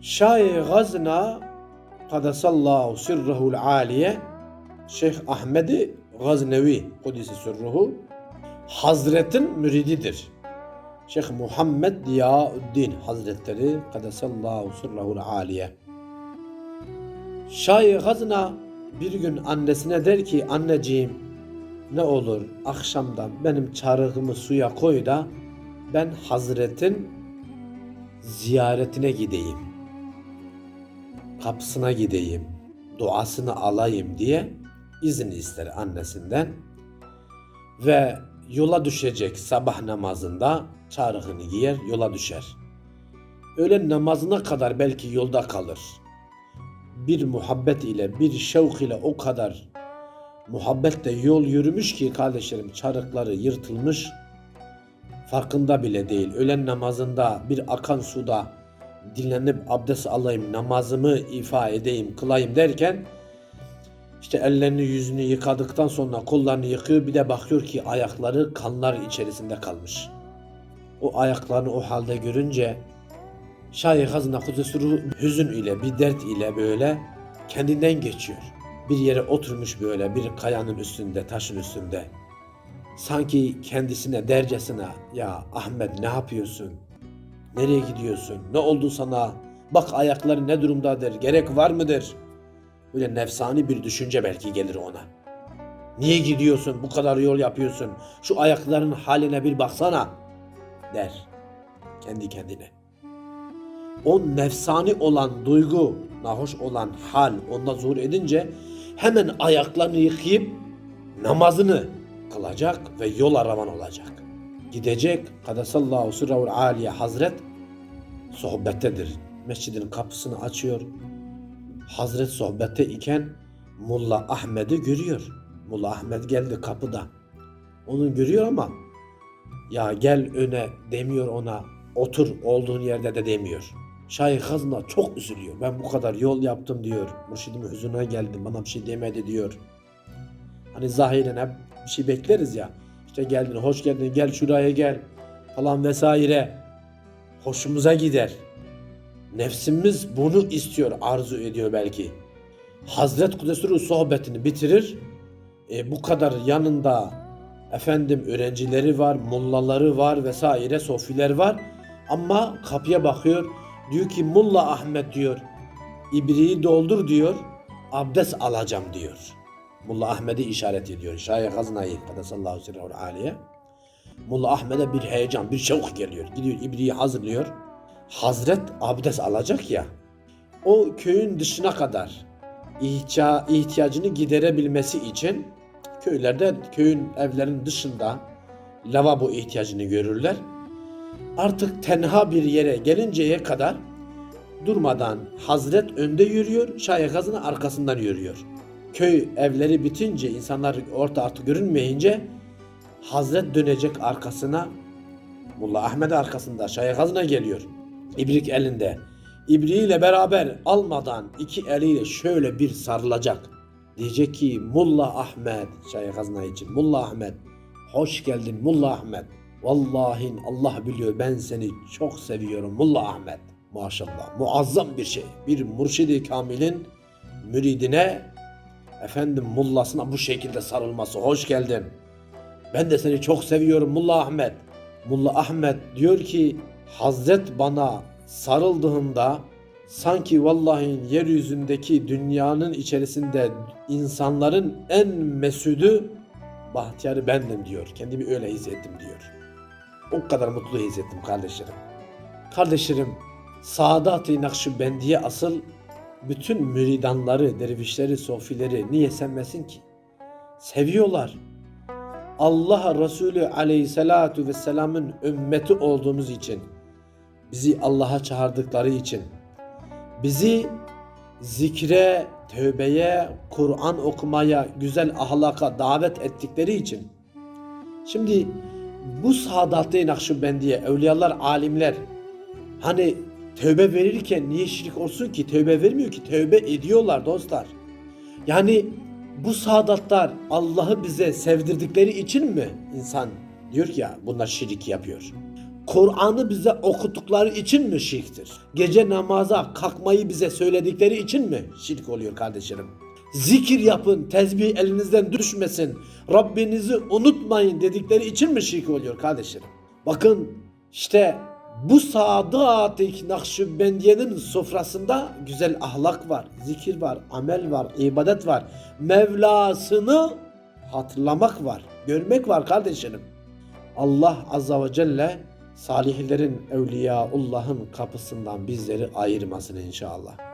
Şahi Gazna Kadasallahu sirruhul aliye Şeyh Ahmedi Gaznevi sırruhu Hazretin mürididir. Şeyh Muhammed Diyauddin Hazretleri Kadasallahu sirruhul aliye Şahi Gazna bir gün annesine der ki anneciğim ne olur akşamdan benim çarığımı suya koy da ben Hazretin ziyaretine gideyim. Kapısına gideyim. Duasını alayım diye izin ister annesinden. Ve yola düşecek sabah namazında çarığını giyer yola düşer. Öğlen namazına kadar belki yolda kalır. Bir muhabbet ile bir şevk ile o kadar muhabbetle yol yürümüş ki kardeşlerim çarıkları yırtılmış farkında bile değil. Öğlen namazında bir akan suda dinlenip abdest alayım, namazımı ifa edeyim, kılayım derken işte ellerini yüzünü yıkadıktan sonra kollarını yıkıyor bir de bakıyor ki ayakları kanlar içerisinde kalmış. O ayaklarını o halde görünce Şahi Hazına Kudüs'ü hüzün ile bir dert ile böyle kendinden geçiyor. Bir yere oturmuş böyle bir kayanın üstünde, taşın üstünde. Sanki kendisine dercesine ya Ahmet ne yapıyorsun? Nereye gidiyorsun? Ne oldu sana? Bak ayakları ne durumdadır? Gerek var mıdır? Böyle nefsani bir düşünce belki gelir ona. Niye gidiyorsun? Bu kadar yol yapıyorsun. Şu ayakların haline bir baksana der kendi kendine. O nefsani olan duygu, nahoş olan hal onda zuhur edince hemen ayaklarını yıkayıp namazını kılacak ve yol araman olacak. Gidecek Kadasallahu sırrahul aliye hazret sohbettedir. Mescidin kapısını açıyor. Hazret sohbette iken Mulla Ahmet'i görüyor. Mulla Ahmet geldi kapıda. Onu görüyor ama ya gel öne demiyor ona. Otur olduğun yerde de demiyor. Şahi Hazna çok üzülüyor. Ben bu kadar yol yaptım diyor. Mürşidim hüzüne geldim bana bir şey demedi diyor. Hani zahiren hep bir şey bekleriz ya. İşte geldin, hoş geldin, gel şuraya gel falan vesaire. Hoşumuza gider. Nefsimiz bunu istiyor, arzu ediyor belki. Hazret Kudüs'ün sohbetini bitirir. E, bu kadar yanında efendim öğrencileri var, mullaları var vesaire, sofiler var. Ama kapıya bakıyor. Diyor ki Mulla Ahmet diyor. İbriği doldur diyor. Abdest alacağım diyor. Mulla Ahmet'i işaret ediyor. Şaya Gazna'yı Kadesallahu sirrahul aliye. Mulla Ahmet'e bir heyecan, bir şevk geliyor. Gidiyor ibriği hazırlıyor. Hazret abdest alacak ya. O köyün dışına kadar ihtiya, ihtiyacını giderebilmesi için köylerde köyün evlerin dışında lavabo ihtiyacını görürler. Artık tenha bir yere gelinceye kadar durmadan Hazret önde yürüyor, Şayakazın arkasından yürüyor. Köy evleri bitince insanlar orta artık görünmeyince Hazret dönecek arkasına Mulla Ahmet arkasında Şayakazına geliyor. İbrik elinde. İbriğiyle beraber almadan iki eliyle şöyle bir sarılacak. Diyecek ki Mulla Ahmet Şayakazına için Mulla Ahmet hoş geldin Mulla Ahmet. Vallahi Allah biliyor ben seni çok seviyorum Mulla Ahmet. Maşallah muazzam bir şey. Bir mürşidi kamilin müridine efendim mullasına bu şekilde sarılması. Hoş geldin. Ben de seni çok seviyorum Mulla Ahmet. Mulla Ahmet diyor ki Hazret bana sarıldığında sanki vallahi yeryüzündeki dünyanın içerisinde insanların en mesudu bahtiyarı bendim diyor. Kendimi öyle hissettim diyor. O kadar mutlu hissettim kardeşlerim. Kardeşlerim Sadat-ı Nakşibendiye asıl bütün müridanları, dervişleri, sofileri niye sevmesin ki? Seviyorlar. Allah Resulü aleyhissalatu vesselamın ümmeti olduğumuz için, bizi Allah'a çağırdıkları için, bizi zikre, tövbeye, Kur'an okumaya, güzel ahlaka davet ettikleri için. Şimdi bu Sadat-ı Nakşibendiye, evliyalar, alimler hani tövbe verirken niye şirk olsun ki? Tövbe vermiyor ki. Tövbe ediyorlar dostlar. Yani bu saadatlar Allah'ı bize sevdirdikleri için mi insan diyor ki ya bunlar şirk yapıyor. Kur'an'ı bize okuttukları için mi şirktir? Gece namaza kalkmayı bize söyledikleri için mi şirk oluyor kardeşlerim? Zikir yapın, tesbih elinizden düşmesin, Rabbinizi unutmayın dedikleri için mi şirk oluyor kardeşlerim? Bakın işte bu Sadık Nakşibendiye'nin sofrasında güzel ahlak var, zikir var, amel var, ibadet var. Mevlasını hatırlamak var, görmek var kardeşlerim. Allah Azza ve Celle salihlerin, evliyaullah'ın kapısından bizleri ayırmasın inşallah.